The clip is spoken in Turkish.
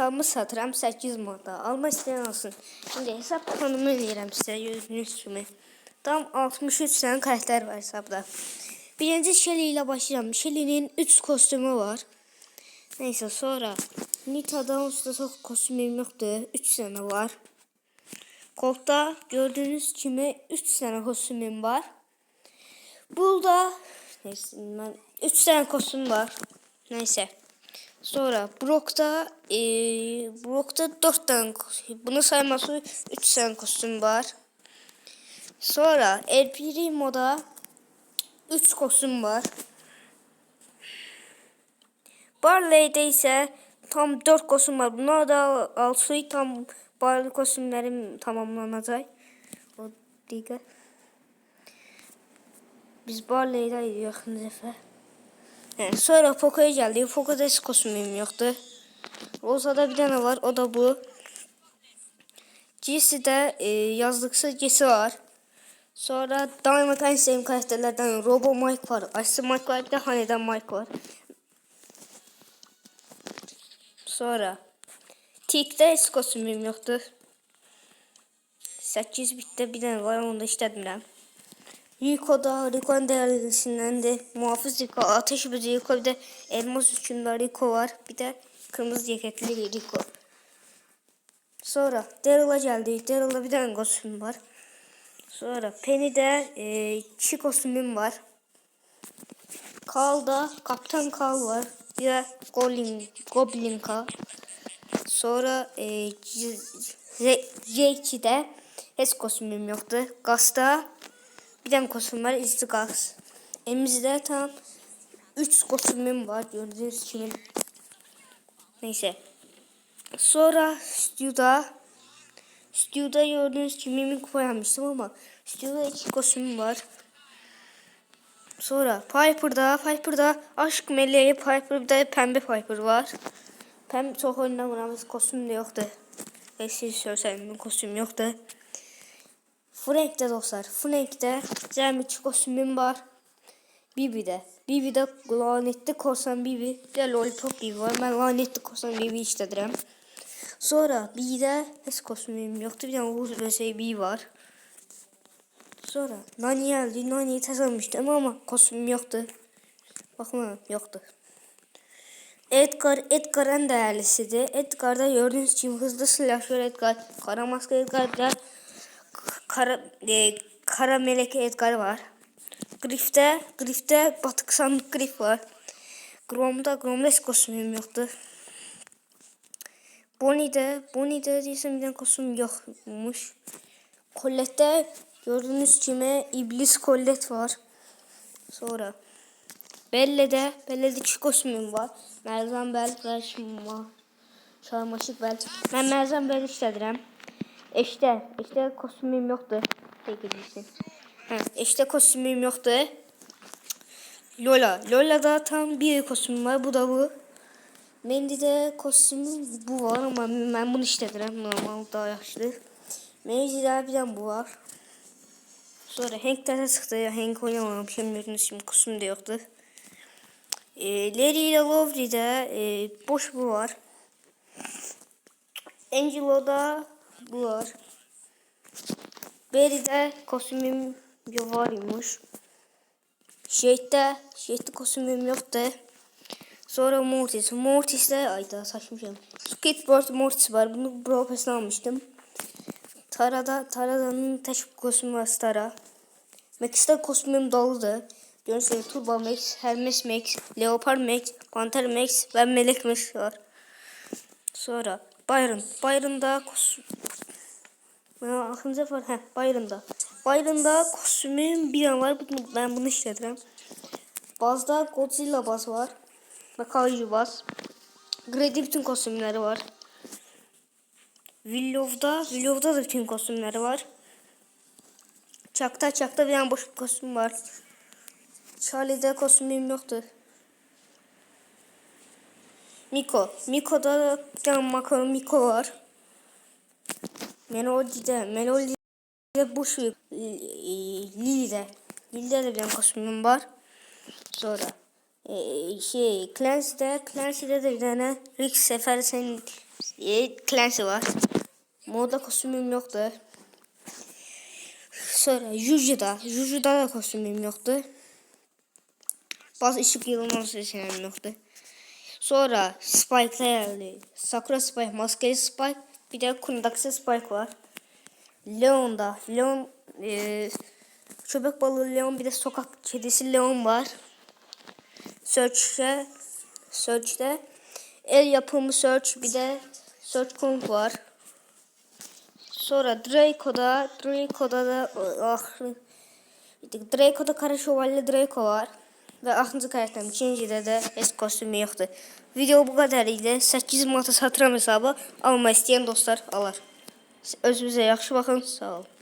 hesabımı satıram 8 manata. Almak isteyen alsın. Şimdi hesap tanımı eləyirəm sizə gördüyünüz kimi. Tam 63 tane karakter var hesapta. Birinci Shelly ile başlayalım. Shelly'nin 3 kostümü var. Neyse sonra Nita'dan usta çok kostümüm yoktu. 3 tane var. Colt'ta gördüğünüz gibi 3 tane kostümüm var. Burada neyse ben 3 tane kostüm var. Neyse. Sonra Brock'ta e, Brock'ta 4 tane kostüm. Bunu sayması 3 tane kostüm var. Sonra El Primo'da 3 kostüm var. Barley'de ise tam 4 kostüm var. Bunlar da altı tam Barley kostümlerim tamamlanacak. O diğer. Biz Barley'de yakın defa. Sonra Poco'ya geldi. Poco'da hiç kostümüm yoktu. Rosa'da bir tane var. O da bu. Jesse'de e, yazlıksa Jesse var. Sonra Diamond en sevdiğim karakterlerden Robo Mike var. Ice Mike var. Bir de Haneden Mike var. Sonra Tik'te hiç kostümüm yoktu. 8 bitte bir tane var onu da işledim. Rico'da Rico'nun değerlisinden de muhafız Rico, ateş böceği Rico bir de elmas uçunda Rico var. Bir de kırmızı ceketli Rico. Sonra Daryl'a geldi. Daryl'da bir tane kostüm var. Sonra Penny'de e, iki kostümüm var. Carl'da Kaptan Carl var. Bir de Goblin, Goblin Carl. Sonra e, Jake'de hiç kostümüm yoktu. Gas'ta bir tane kostüm var. İzli Gas. Elimizde tam 3 kostümüm var. Gördüğünüz gibi. Neyse. Sonra stüdyoda stüdyoda gördüğünüz gibi mimik koymıştım ama stüdyoda iki kostümüm var. Sonra Piper'da, Piper'da aşk meleği Piper bir de pembe Piper var. Pembe çok oynamamız kostüm de yoktu. Eski söylesem kostüm yoktu. Frank'te dostlar. Frank'te iki kostümüm var. Bibi'de. Bibi'de lanetli korsan Bibi. De Lollipop Bibi var. Ben lanetli korsan Bibi işledirəm. Sonra B'de heç kostümüm yoktu. Bir tane Uğuz Böceği B var. Sonra Nani geldi. Nani'yi tasarlamıştım ama kostümüm yoktu. Bakma yoktu. Edgar, Edgar en değerlisidir. Edgar'da gördüğünüz gibi hızlı slasher Edgar, kara maske Edgar, kara, e, kara melek Edgar var. Griff'te, Griff'te batık sandık Griff var. Grom'da, Grom'da hiç kostümüm yoktu. Bonnie'de, Bonnie'de değilsem bir tane kostüm yokmuş. Colette'de gördüğünüz gibi iblis Colette var. Sonra Belle'de, Belle'de iki kostümüm var. Merzan Bel ve Şma. Şarmaşık Bel. Ben Merzan Bel işledirəm. İşte, işte kostümüm yoktu. Çekilmişsin. Ha, işte kostümüm yoktu. Lola. Lola'da tam bir kostüm var. Bu da bu. Mendy'de kostümü bu var ama ben bunu işledirəm. Normal daha yaxşıdır. Mendy'de bir tane bu var. Sonra Hank'de de çıktı. Hank oynamamışım. Gördüğünüz şimdi kostüm de yoktu. E, Larry ile Lovely'de e, boş bu var. Angelo'da bu var. Barry'de kostümüm varmış. Shade'de, Shade'de kostümüm yoktu. Sonra Mortis. Mortis'te ay daha saçmışım. Skateboard Mortis var. Bunu Brawl almıştım. Tara'da, Tara'nın tek kostümü var Tara. Max'te kostümüm doludu. Görsel Turbo Max, Hermes Max, Leopard Max, Panther Max ve Melek Max var. Sonra Byron. Byron'da kostüm... Aklınıza var. Heh, Byron'da. Byron'da kostümüm bir an var. Ben bunu işledirəm. Bazda Godzilla baz var. Ve Kaiju baz. Grady bütün kostümleri var. Willow'da, Willow'da da bütün kostümleri var. Çakta çakta bir tane boş kostüm var. Charlie'de kostümüm yoktu. Miko. Miko'da bir tane makaron Miko var. Melody'de. Melody'de bu şu. Lily'de. Lily'de de bir tane kostümüm var. Sonra e, şey Clancy'de Clancy'de de bir tane Rick Sefer senin E, Clancy var. Moda kostümüm yoktu. Sonra Juju'da. Juju'da da kostümüm yoktu. Bazı ışık yılmaz seçeneğim yoktu. Sonra Spike'la geldi. Sakura Spike, maskeli Spike. Bir de kundaksi Spike var. Leon'da. Leon e, köpek balığı Leon bir de sokak kedisi Leon var. Search'te Search'te el yapımı Search bir de Search Kung var. Sonra Draco'da Draco'da da ah, Draco'da kara şövalye Draco var. və 6-cı karetdən 2-ci ildə də heç kostyum yoxdur. Video bu qədər idi. 8 manata satıram hesabı almaq istəyən dostlar alar. Özünüzə yaxşı baxın. Sağ olun.